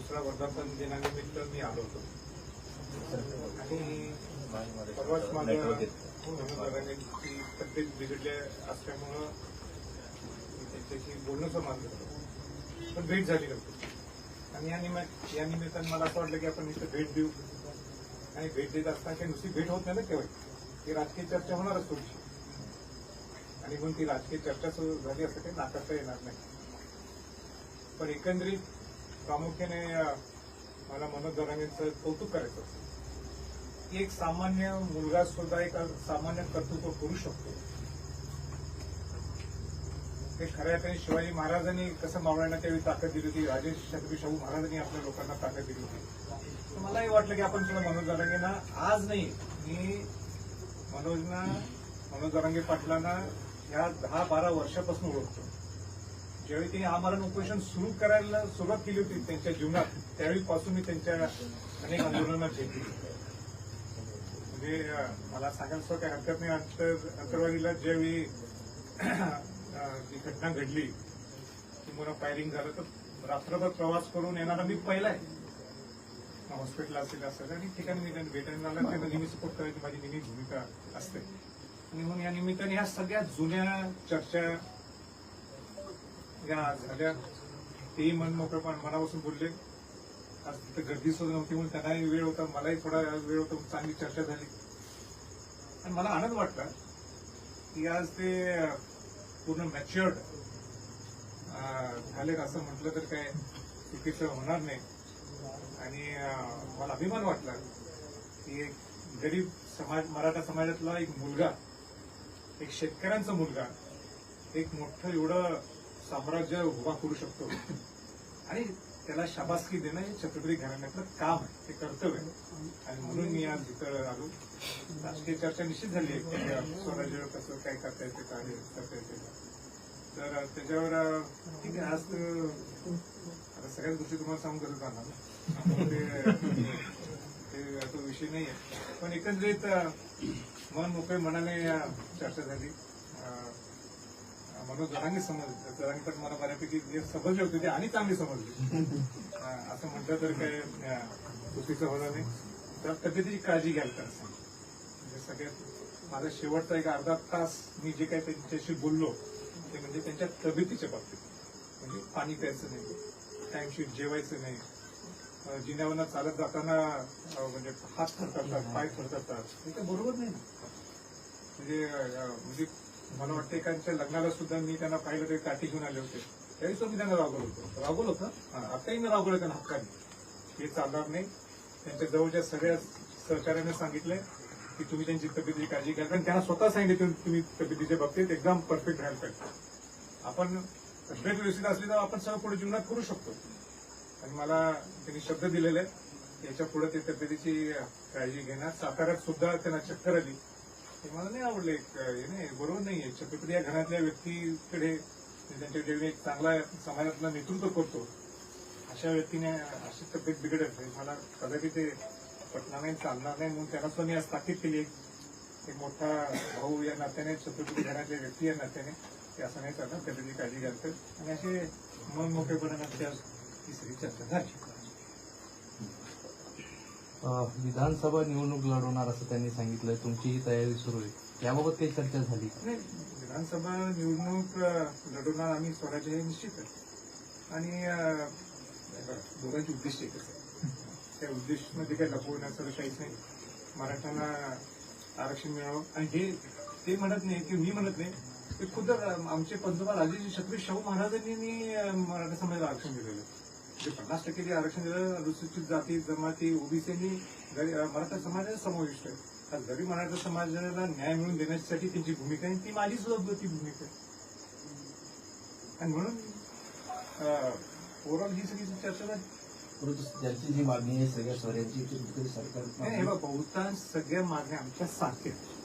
दुसरा वर्धापन दिनानिमित्त मी आलो होतो. आणि परवाच माझ्या तब्येत बिघडली असल्यामुळं मी त्यांच्याशी बोलणं समाज पण भेट झाली नव्हती. आणि या निमित्त या निमित्ताने मला असं वाटलं की आपण इथं भेट देऊ. आणि भेट देत असताना काही नुसती भेट होत नाही ना केव्हा ती राजकीय चर्चा होणारच थोडीशी. आणि म्हणून ती राजकीय चर्चा सुरू झाली असं काही नाकारता येणार नाही. पण एकंदरीत प्रामुख्याने मला मनोज दरांगेंचं कौतुक करायचं की एक सामान्य मुलगा सुद्धा एक सामान्य कर्तृत्व करू शकतो. ते खऱ्या अर्थाने शिवाजी महाराजांनी कसं मावळ्यांना त्यावेळी ताकद दिली होती राजे छत्रपती शाहू महाराजांनी आपल्या लोकांना ताकद दिली होती. तर मलाही वाटलं की आपण सुद्धा मनोज दरांगेंना आज नाही मी मनोजना मनोज दरांगे पाटलांना या दहा बारा वर्षापासून ओळखतो. ज्यावेळी त्यांनी आमरण उपोषण सुरू करायला सुरुवात केली होती त्यांच्या जीवनात त्यावेळीपासून मी त्यांच्या अनेक आंदोलनात भेट दिली म्हणजे मला सांगायला सुद्धा काही हरकत नाही अंतर ज्यावेळी जी घटना घडली की मुलं फायरिंग झालं तर रात्रभर प्रवास करून येणारा मी पहिला आहे. हॉस्पिटल असेल असं आणि ठिकाणी मी त्यांना भेटायला त्यांना नेहमी सपोर्ट करायची माझी नेहमी भूमिका असते. आणि म्हणून या निमित्ताने ह्या सगळ्या जुन्या चर्चा या झाल्या. तेही मन मोकळेपण मनापासून बोलले. आज तिथं गर्दी सुद्धा नव्हती म्हणून त्यांनाही वेळ होता मलाही थोडा वेळ होता चांगली चर्चा झाली. आणि मला आनंद वाटला की आज ते पूर्ण मॅच्युअर्ड झाले असं म्हटलं तर काय चुकीचं होणार नाही. आणि मला अभिमान वाटला की एक गरीब समाज मराठा समाजातला एक मुलगा एक शेतकऱ्यांचा मुलगा एक मोठं एवढं साम्राज्य उभा करू शकतो. आणि त्याला शाबासकी देणं हे छत्रपती घराण्यातलं काम आहे. ते कर्तव्य आहे. आणि म्हणून मी आज इथं आलो. राजकीय चर्चा निश्चित झाली आहे. की स्वराज्यावर कसं काय करता येते काय करता येते. तर त्याच्यावर ठीक आहे आज आता सगळ्याच गोष्टी तुम्हाला सांगून करत जाणार ते तो विषय नाही आहे. पण एकंदरीत मन मोकळे मनाने या चर्चा झाली. मनोज जरांगे समज जरांगे पण मला बऱ्यापैकी जे समजले होते ते आणि चांगले समजले. असं म्हटलं तर काय चुकीचं होणार नाही. तर तब्येतीची काळजी घ्याल तर म्हणजे सगळ्यात माझा शेवटचा एक अर्धा तास मी जे काही त्यांच्याशी बोललो ते म्हणजे त्यांच्या तब्येतीच्या बाबतीत. म्हणजे पाणी प्यायचं नाही टाइमशीट जेवायचं नाही. जिन्यावरनं चालत जाताना म्हणजे हात थरथरतात पाय थरथरतात. हे तर बरोबर नाही म्हणजे म्हणजे मला वाटतं त्यांच्या लग्नाला सुद्धा मी त्यांना पाहिलं ते काठी घेऊन आले होते. त्यावेळी सुद्धा मी त्यांना रागवलं होतं. रागवलं होतं? आताही मी रागवलं त्यांना हक्काने. हे चालणार नाही. त्यांच्या जवळच्या सगळ्या सहकार्याने सांगितलंय की तुम्ही त्यांची तब्येतीची काळजी घ्या. कारण त्यांना स्वतः सांगितलं तुम्ही तब्येतीच्या बाबतीत एकदम परफेक्ट राहायला पाहिजे. आपण तब्येत व्यवस्थित असली तर आपण सगळं पुढे जीवनात करू शकतो. आणि मला त्यांनी शब्द दिलेले आहेत याच्यापुढे ते तब्येतीची काळजी घेणार. साताऱ्यात सुद्धा त्यांना चक्कर आली. ते मला नाही आवडले हे नाही बरोबर नाहीये. छत्रपती या घरातल्या व्यक्तीकडे त्यांच्या जेवढे एक चांगला समाजातला नेतृत्व करतो. अशा व्यक्तीने अशी तब्येत बिघडत नाही. मला कदाचित ते पटणार नाही चालणार नाही म्हणून त्यांना सुद्धा मी आज ताकीद केली. एक मोठा भाऊ या नात्याने छत्रपती घरातल्या व्यक्ती या नात्याने ते असं नाही चालणार. तब्येतीची काळजी घालतात आणि असे मन मोकळेपणाने आज तिसरी चर्चा झाली. विधानसभा निवडणूक लढवणार असं त्यांनी सांगितलं तुमची ही तयारी सुरू आहे. याबाबत काही चर्चा झाली नाही विधानसभा निवडणूक लढवणार आम्ही स्वराज्य हे निश्चित आहे. आणि दोघांची उद्दिष्ट एकच आहे. त्या उद्दिष्टमध्ये काही लपवण्याचं काहीच नाही. मराठ्यांना आरक्षण मिळावं. आणि हे ते म्हणत नाही की मी म्हणत नाही ते खुद आमचे पंतप्रधान राजे छत्रपती शाहू महाराजांनी मराठा समाजाला आरक्षण दिलेलं म्हणजे पन्नास टक्के जे आरक्षण दिलं अनुसूचित जाती जमाती ओबीसीनी मराठा समाजाला समाविष्ट आहे. आज जरी मराठा समाजाला न्याय मिळवून देण्यासाठी त्यांची भूमिका आहे ती माझी सुद्धा ती भूमिका आहे. आणि म्हणून ओव्हरऑल ही सगळी चर्चा झाली. ज्यांची जी मागणी आहे सगळ्या स्वराज्याची ती सरकार हे बघा, बहुतांश सगळ्या मागण्या आमच्या सारख्या आहेत.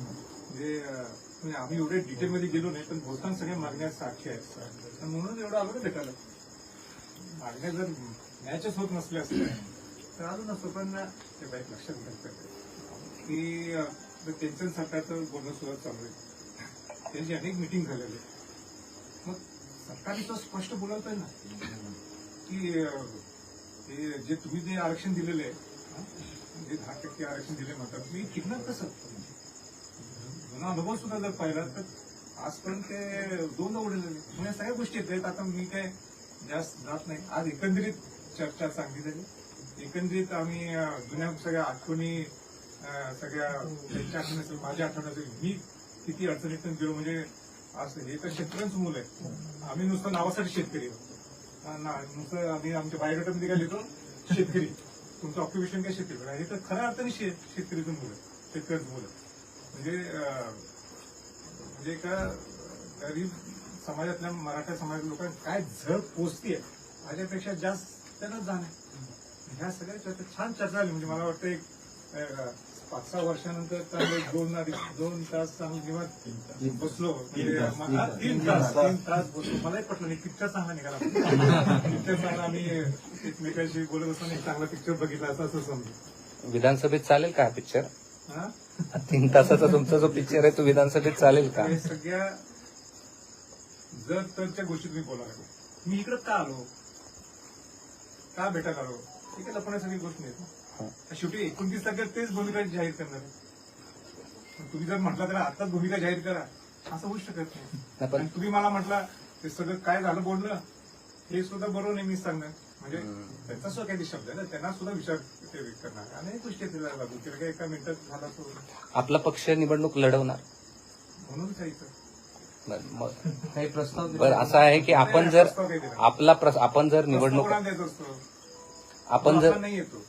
म्हणजे म्हणजे आम्ही एवढे डिटेलमध्ये गेलो नाही पण बहुतांश सगळ्या मागण्या सारख्या आहेत म्हणून एवढं आलो ना भेटायला मागण्या जर मॅचच होत नसल्या असत्या तर अजून नसतो पण ते बाईक लक्षात घ्यायचं की त्यांच्या सरकारचं बोलणं सुद्धा चालू आहे. त्यांची अनेक मिटिंग झालेली आहे. मग सरकारने तर स्पष्ट बोलायला पाहिजे ना की जे तुम्ही जे आरक्षण दिलेलं आहे जे दहा टक्के आरक्षण दिले म्हणतात मी टिकणार कसं जुना अनुभव सुद्धा जर पाहिला तर आजपर्यंत ते दोन उडलेले म्हणजे सगळ्या गोष्टी आहेत. आता मी काय जास्त जात नाही. आज एकंदरीत चर्चा चांगली झाली. एकंदरीत आम्ही जुन्या सगळ्या आठवणी सगळ्या त्यांच्या आठवणी असेल माझ्या आठवणी असेल मी किती अडचणीतून गेलो म्हणजे असं हे तर शेतकऱ्यांचं मूल आहे. आम्ही नुसतं नावासाठी शेतकरी नुसतं आम्ही आमच्या बायोडेटामध्ये काय लिहितो? शेतकरी. तुमचं ऑक्युपेशन काय शेतकरी? पण हे तर खऱ्या अर्थाने शेतकरीचं मुलं आहे. शेतकऱ्याचं मुलं म्हणजे म्हणजे का गरीब समाजातल्या मराठा समाजातल्या लोकांना काय झळ पोचतीये माझ्यापेक्षा जास्त त्यांना जाणे ह्या सगळ्या चर्चा छान चर्चा झाली. म्हणजे मला वाटतं एक पाच सहा वर्षानंतर चांगले दोन दोन तास चांगलं निवांत बसलो म्हणजे तास, तीन तास. तीन तास. तीन तास बसलो. मलाही पटलं नाही पिक्चर चांगला निघाला. पिक्चर चांगला आम्ही एकमेकांशी बोलत असताना एक चांगला पिक्चर बघितला असं असं समजू विधानसभेत चालेल का हा पिक्चर हा? तीन तासाचा तुमचा जो पिक्चर आहे तो विधानसभेत चालेल का? सगळ्या जर तरच्या गोष्टी तुम्ही लागले. मी इकडं का आलो? का भेटायला आलो? हे काय लपण्यासारखी गोष्ट नाही. हं. शेवटी एकोणतीस तारखेला तेच भूमिका जाहीर करणार आहे. तुम्ही जर म्हटलं तर आताच भूमिका जाहीर करा. असं होऊ शकत नाही. पण तुम्ही मला म्हटलं ते सगळं काय झालं बोलणं हे सुद्धा बरोबर नाही मी सांगणार. म्हणजे त्यांचा सुद्धा काही शब्द आहे ना त्यांना सुद्धा विचार ते करणार. अनेक गोष्टी लागू तिला काही एका मिनिटात झाला तो आपला पक्ष निवडणूक लढवणार. म्हणून मग काही प्रस्ताव दिले? बरं असं आहे की आपण जर आपला प्रस- आपण जर निवडणूक प्रस्ताव कोणाला द्यायचा असतो? आपण जर आपला नाही येतो.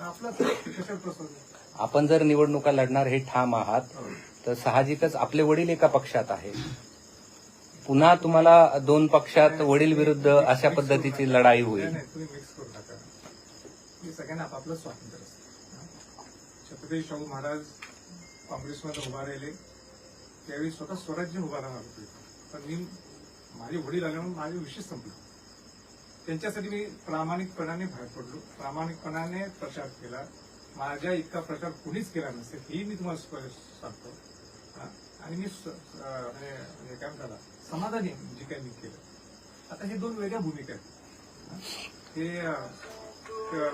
आपला कशाला प्रस्ताव द्यायचा? आपण जर निवडणुका लढणार हे ठाम आहात तर साहजिकच आपले वडील एका पक्षात आहेत पुन्हा तुम्हाला दोन पक्षात वडील विरुद्ध अशा पद्धतीची लढाई नाही, होईल. नाही, तुम्ही मिक्स करू नका. हे सगळ्यांना आपापलं स्वातंत्र्य असतं. छत्रपती शाहू महाराज काँग्रेसमध्ये उभा राहिले. त्यावेळी स्वतः स्वराज्य उभा राहणार होते पण मी माझे वडील आल्यामुळे माझे विषय संपले. त्यांच्यासाठी मी प्रामाणिकपणाने बाहेर पडलो. प्रामाणिकपणाने प्रचार केला. माझ्या इतका प्रचार कुणीच केला नसेल हेही मी तुम्हाला स्पष्ट सांगतो. आणि मी स- म्हणजे, म्हणजे काय म्हणतात समाधानी जे काही मी केलं. आता हे दोन वेगळ्या भूमिका आहेत. हे?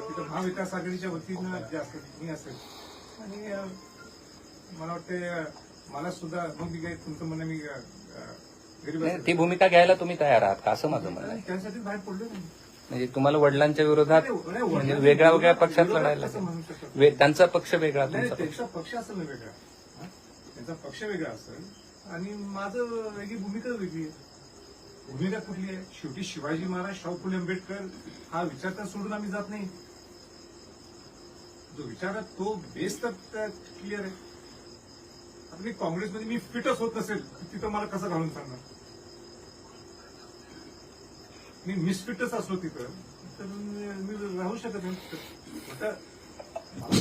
तिथं महाविकास आघाडीच्या वतीनं जे असेल मी असेल. आणि मला वाटते मला सुद्धा तुमचं म्हणणं मी नाही. ती भूमिका घ्यायला तुम्ही तयार आहात का? असं माझं म्हणणं आहे. त्यासाठी बाहेर पडलो नाही. म्हणजे तुम्हाला वडिलांच्या विरोधात म्हणजे वेगळ्या वेगळ्या पक्षात लढायला कसं म्हणू शकत? वे- त्यांचा पक्ष वेगळा नाही तुमचा पक्ष त्यांचा पक्ष. असेल ना वेगळा. हा? त्यांचा पक्ष वेगळा असेल. आणि माझं वेगळी भूमिका वेगळी आहे. भूमिका कुठली आहे? शेवटी शिवाजी महाराज शाहू फुले आंबेडकर हा विचार तर सोडून आम्ही जात नाही. जो विचार आहे तो बेस तर क्लिअर आहे. आता मी काँग्रेसमध्ये मी फिटच होत नसेल तिथं मला कसं घालून सांगणार? मी मिसफिटच असलो तिथं. तर मी मी राहू शकत नाही आता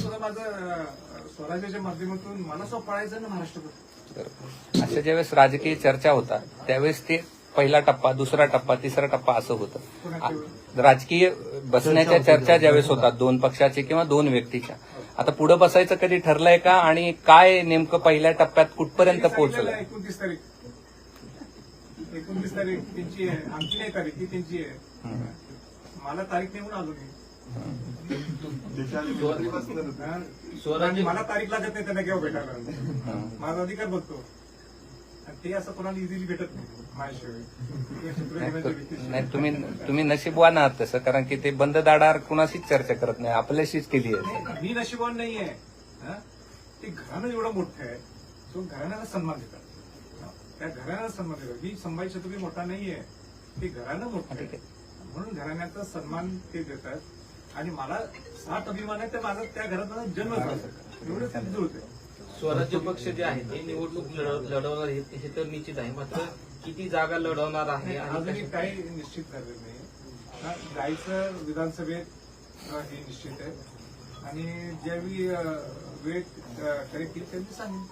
मला माझं स्वराज्याच्या माध्यमातून मला सुद्धा पळायचं ना महाराष्ट्रभर. अशा ज्यावेळेस राजकीय चर्चा होतात त्यावेळेस ते पहिला टप्पा दुसरा टप्पा तिसरा टप्पा असं होतं. राजकीय बसण्याच्या चर्चा ज्यावेळेस होतात दोन पक्षाचे किंवा दोन व्यक्तीच्या. आता पुढे बसायचं कधी ठरलंय का? आणि काय नेमकं पहिल्या टप्प्यात कुठपर्यंत पोहोचलंय? एकोणतीस तारीख. एकोणतीस तारीख त्यांची आहे. आमची नाही तारीख ती त्यांची आहे. मला तारीख नाही म्हणून आलो मी. हा? आणि मला तारीख लागत नाही त्यांना केव्हा भेटायला. माझा अधिकार बघतो. ते असं कोणाला इझिली भेटत नाही माझ्याशिवाय. चित्ररंजनाच्या व्यक्तीशिवाय. नाही तुम्ही तुम्ही नशीबवान आहात तसं कारण की ते बंद दाडावर कुणाशीच चर्चा करत नाही आपल्याशीच केली आहे. नाही, मी नशिबान नाहीये. हा? ते घराणं एवढं मोठं आहे तो घराण्याला सन्मान देतात? त्या घराण्याला सन्मान देतात. मी संभाजी छत्रपती मोठा नाहीये ते घराणं मोठं आहे. म्हणून घराण्याचा सन्मान ते देतात. आणि मला सात अभिमान आहे तर माझा त्या घरात जन्म झाला. एवढंच ते जुळतंय स्वराज्य पक्ष जे आहे ते निवडणूक लढव- लढवणार हे हे तर निश्चित आहे. मात्र किती जागा लढवणार आहे आणि अजूनही काही निश्चित झालेलं नाही. जायचं विधानसभेत हे निश्चित आहे. आणि ज्यावेळी वेळ करेक्ट येईल त्यांनी सांगेन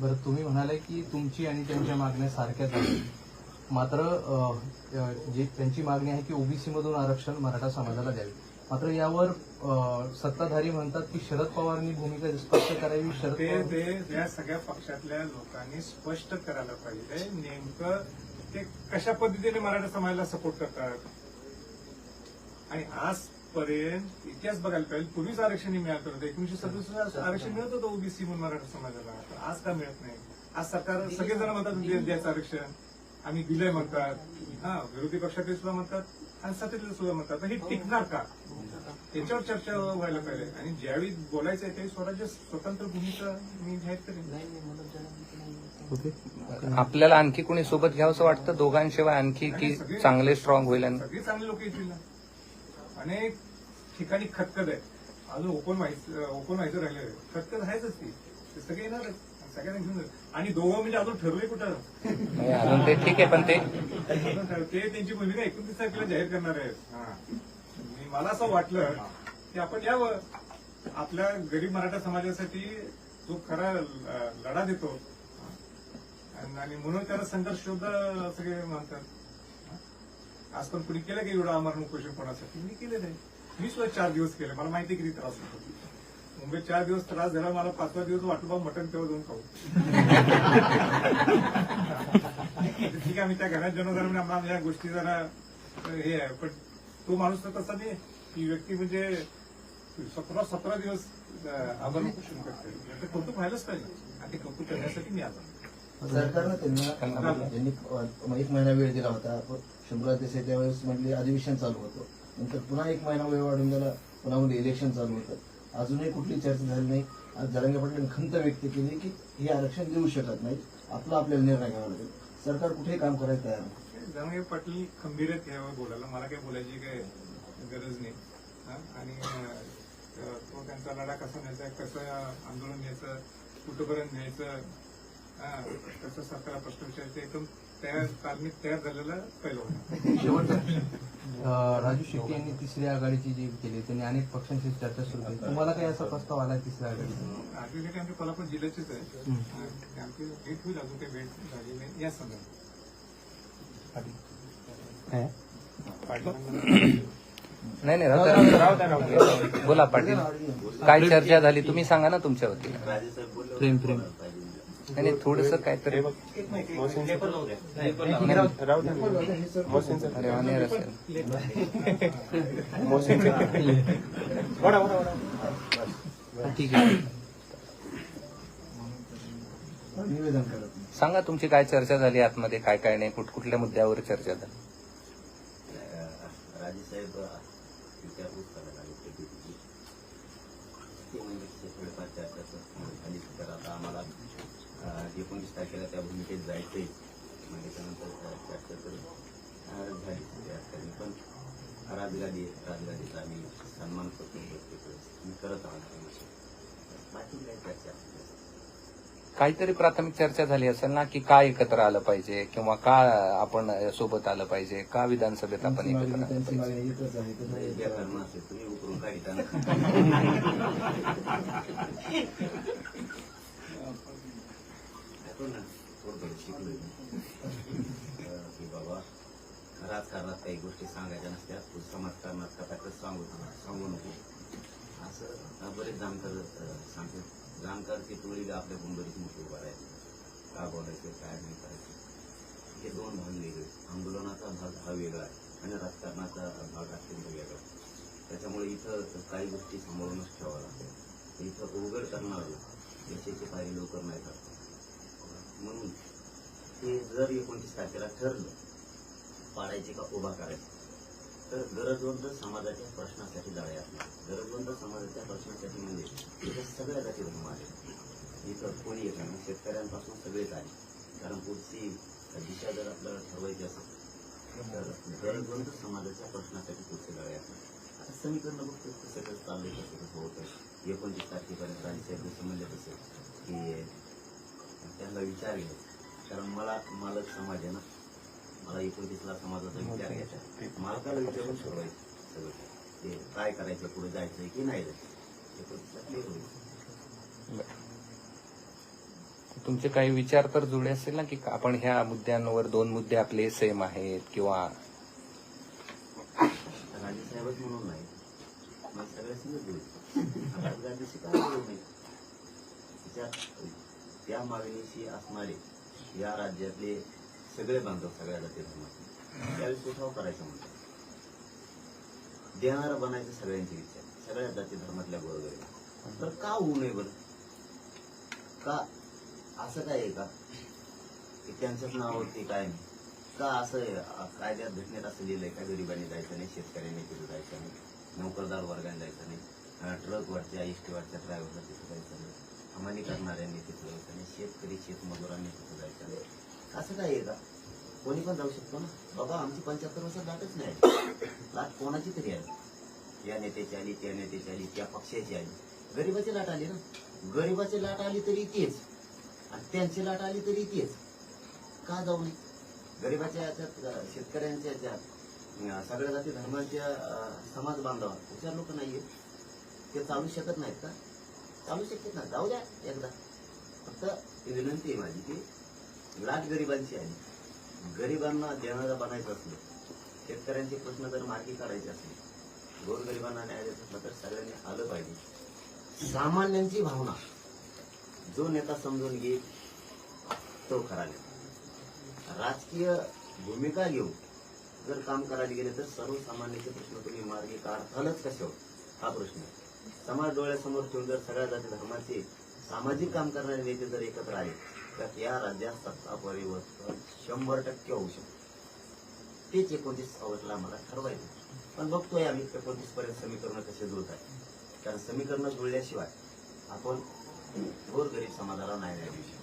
बरं तुम्ही म्हणाले की तुमची आणि त्यांच्या मागण्या सारख्याच आहेत. मात्र जी त्यांची मागणी आहे की ओबीसी मधून आरक्षण मराठा समाजाला द्यावे. मात्र यावर सत्ताधारी म्हणतात की शरद पवारांनी भूमिका स्पष्ट करावी शरद ते या सगळ्या पक्षातल्या लोकांनी स्पष्ट करायला पाहिजे. नेमकं ते कशा पद्धतीने मराठा समाजाला सपोर्ट करतात? आणि आज आजपर्यंत इतिहास बघायला पाहिजे. पूर्वीच आरक्षण मिळालं होतं. एकोणीशे सदुसष्ट आरक्षण मिळत होतं ओबीसी म्हणून मराठा समाजाला. आज का मिळत नाही? आज सरकार सगळेजण म्हणतात द्यायचं आरक्षण. आम्ही दिलंय म्हणतात. हा विरोधी पक्षातले सुद्धा म्हणतात. आणि सत्तेतले सुद्धा म्हणतात. तर हे टिकणार का? त्याच्यावर चर्चा व्हायला पाहिजे. आणि ज्यावेळी बोलायचं आहे त्यावेळी स्वराज्य स्वतंत्र भूमिका मी जाहीर करेन. आपल्याला आणखी कोणी सोबत घ्यावंसं वाटतं? दोघांशिवाय आणखी की चांगले स्ट्रॉंग होईल आणि सगळी चांगली लोक येतील ना. अनेक ठिकाणी खतखत आहे अजून ओपन व्हायचं ओपन व्हायचं राहिलं आहे खतखत आहेच ती. ते सगळे येणारच. सगळ्यांना घेऊन जाईल. आणि दोघं म्हणजे अजून ठरवले कुठं? नाही, अजून ते ठीक आहे पण ते त्यांची भूमिका एकोणतीस तारखेला जाहीर करणार आहेत. हा. आणि मला असं वाटलं की आपण यावं आपल्या गरीब मराठा समाजासाठी जो खरा ल- लढा देतो आणि- आणि म्हणून त्याला संघर्ष शोध सगळे म्हणतात. आज पण कुणी केलं की एवढं अमरण उपोषण कोणासाठी? मी केलेलं आहे मी सुद्धा चार दिवस केले. मला माहिती आहे किती त्रास होतो. मुंबईत चार दिवस त्रास झाला मला पाचवा दिवस वाटलं बा मटण तेव्हा जाऊन खाऊ. ठीक आहे मी त्या घरात जन्मदरम्यान आम्हाला या गोष्टी जरा हे आहे. पण तो माणूस तर तसा नाही. ती व्यक्ती म्हणजे सतरा सतरा दिवस आभार उपोषण करते. कौतुक व्हायलाच पाहिजे. आणि ते कौतुक करण्यासाठी मी आलो. सरकारनं त्यांना एक महिना वेळ दिला होता. शंभराज देसाई त्यावेळेस म्हटले अधिवेशन चालू होतं. नंतर पुन्हा एक महिना वेळ वाढून दिला पुन्हा मध्ये इलेक्शन चालू होतं. अजूनही कुठली चर्चा झाली नाही. आज जरांगे पाटील खंत व्यक्त केली की हे आरक्षण देऊ शकत नाही आपला आपल्याला निर्णय घ्यावा लागेल. सरकार कुठेही काम करायला तयार नाही. जरांगे पाटील खंबीर आहेत यावर बोलायला. मला काही बोलायची काय गरज नाही. हा? आणि तो त्यांचा लढा कसा न्यायचा कसं आंदोलन न्यायचं कुठंपर्यंत न्यायचं हा, कसं सरकारला प्रश्न विचारायचं एकदम तयार तालमीत तयार झालेलं पहिलं होतं राजू शेट्टी यांनी तिसरी आघाडीची जी केली त्यांनी अनेक पक्षांशी चर्चा सुरू केली. तुम्हाला काही असा प्रस्ताव आला तिसऱ्या आघाडीचा? आमच्या कोल्हापूर जिल्ह्याचेच आहे. आमची भेट होईल अजून काही भेट झाली नाही. या संदर्भात. नाही नाही राहू द्या. बोला पाटील. काय चर्चा झाली तुम्ही सांगा ना तुमच्या वतीने. प्रेम प्रेम. नाही नाही, थोडंसं काहीतरी ठीक आहे. सांगा तुमची काय चर्चा झाली आतमध्ये? काय काय नाही? कुठ कुठल्या मुद्द्यावर चर्चा झाली? राजेसाहेब विचारपूस करायला ते म्हणजे थोडेफार चर्चा तर आता आम्हाला अं, एकोणीस तारखेला त्या भूमिकेत जायचंय म्हणजे त्यानंतर चर्चा करून अं, झाली त्या अर्थाने पण राजगादी राजगादीचा आम्ही सन्मान करतो मी करत आहोत बाकी चर्चा काहीतरी प्राथमिक चर्चा झाली असेल ना की का एकत्र आलं पाहिजे किंवा का आपण सोबत आलं पाहिजे का विधानसभेत आपण एकत्र आलं पाहिजे? बाबा राजकारणात काही गोष्टी सांगायच्या नसत्या तू समाजकारणात कथा कसं सांगू सांगू नको असं बरेच जाणकार अं, जाणकार की तुळी आपल्या बरोबरीत मोठी उभा का बोलायचं काय नाही करायचं हे दोन भाग वेगळे आंदोलनाचा भाग हा वेगळा आहे आणि राजकारणाचा भाग अत्यंत वेगळा त्याच्यामुळे इथं काही गोष्टी समोरूनच ठेवाव्या लागतात इथं उघड करणार यशाची काही लवकर नाही करतात म्हणून ते जर एकोणतीस तारखेला ठरलं पाडायचे का उभा करायचे तर गरजवंत समाजाच्या प्रश्नासाठी लढाई असणार. गरजवंत समाजाच्या प्रश्नासाठी म्हणजे इथं सगळ्या जाती धर्म आले इथं कोणी येत नाही शेतकऱ्यांपासून सगळेच आले कारण पुढची दिशा जर आपल्याला ठरवायची असेल तर गरजवंत समाजाच्या प्रश्नासाठी पुढची लढाई असणार? आता समीकरण बघतो कसं कसं चाललंय कसं कसं होतं एकोणतीस तारखेपर्यंत राज्यसाहेब जसं म्हणले की त्यांना विचार घ्यायचा कारण मला मालक समाज आहे ना. मला एकोणतीसला समाजाचा विचार घ्यायचा मालकाला विचारून ठरवायचं सगळं. ते काय करायचं पुढे जायचंय की नाही जायचं एकोणतीसला क्लिअर होईल. तुमचे काही विचार तर जुळे असेल ना की आपण ह्या मुद्द्यांवर दोन मुद्दे आपले सेम आहेत किंवा राजेसाहेबच म्हणून नाही. मग सगळ्या काय नाही त्या मागणीशी असणारे या राज्यातले सगळे बांधव सगळ्या जाती धर्माचे त्यावेळेस उठाव करायचा म्हणतात. देणार बनायचं सगळ्यांची इच्छा. सगळ्या जाती धर्मातल्या बरोबर तर का होऊ नये बरं? का असं काय आहे का? की नाव नावावरती काय नाही? का असं कायद्यात घटनेत असं लिहिलंय का गरिबांनी जायचं नाही शेतकऱ्यांनी तिथं जायचं नाही नोकरदार वर्गाने जायचं नाही ट्रकवरच्या इष्टीवरच्या ड्रायव्हरला तिथं जायचं नाही? हमाली करणाऱ्यांनी तिथं जायचं आणि शेतकरी शेतमजुरांनी तिथं जायचं नाही असं काय आहे का? कोणी पण जाऊ शकतो ना. बाबा आमची पंच्याहत्तर वर्षात लाटच नाही लाट कोणाची तरी आली या नेत्याची आली त्या नेत्याची आली त्या पक्षाची आली. गरिबाची लाट आली ना. गरिबाची लाट आली तरी तेच. आणि त्यांची लाट आली तरी तेच. का जाऊ नये? गरिबाच्या याच्यात शेतकऱ्यांच्या याच्यात सगळ्या जाती धर्माच्या समाज बांधवा हुशार लोक नाहीये ते चालू शकत नाहीत का? चालू शकते ना. जाऊ द्या एकदा. फक्त विनंती आहे माझी की लाट गरिबांची आहे. गरिबांना देणारा बनायचं असलं शेतकऱ्यांचे प्रश्न जर मार्गी काढायचे असले गोरगरिबांना न्याय द्यायचं असलं तर सगळ्यांनी आलं पाहिजे. सामान्यांची भावना. जो नेता समजून घेईल तो खरा नेता. राजकीय भूमिका घेऊन जर काम करायला गेले तर सर्वसामान्यांचे प्रश्न तुम्ही मार्गी काढतालच कशावर हो? हा प्रश्न आहे. समाज डोळ्यासमोर ठेवून जर सगळ्या जाती धर्माचे सामाजिक काम करणारे नेते जर एकत्र आले तर या राज्यात सत्ता परिवर्तन शंभर टक्के होऊ शकते. तेच एकोणतीस ऑगस्टला आम्हाला ठरवायचं. पण बघतोय आम्ही एकोणतीस पर्यंत समीकरण कसे जुळत आहे कारण समीकरण जुळल्याशिवाय आपण गोरगरीब समाजाला नाही देऊ शकतो.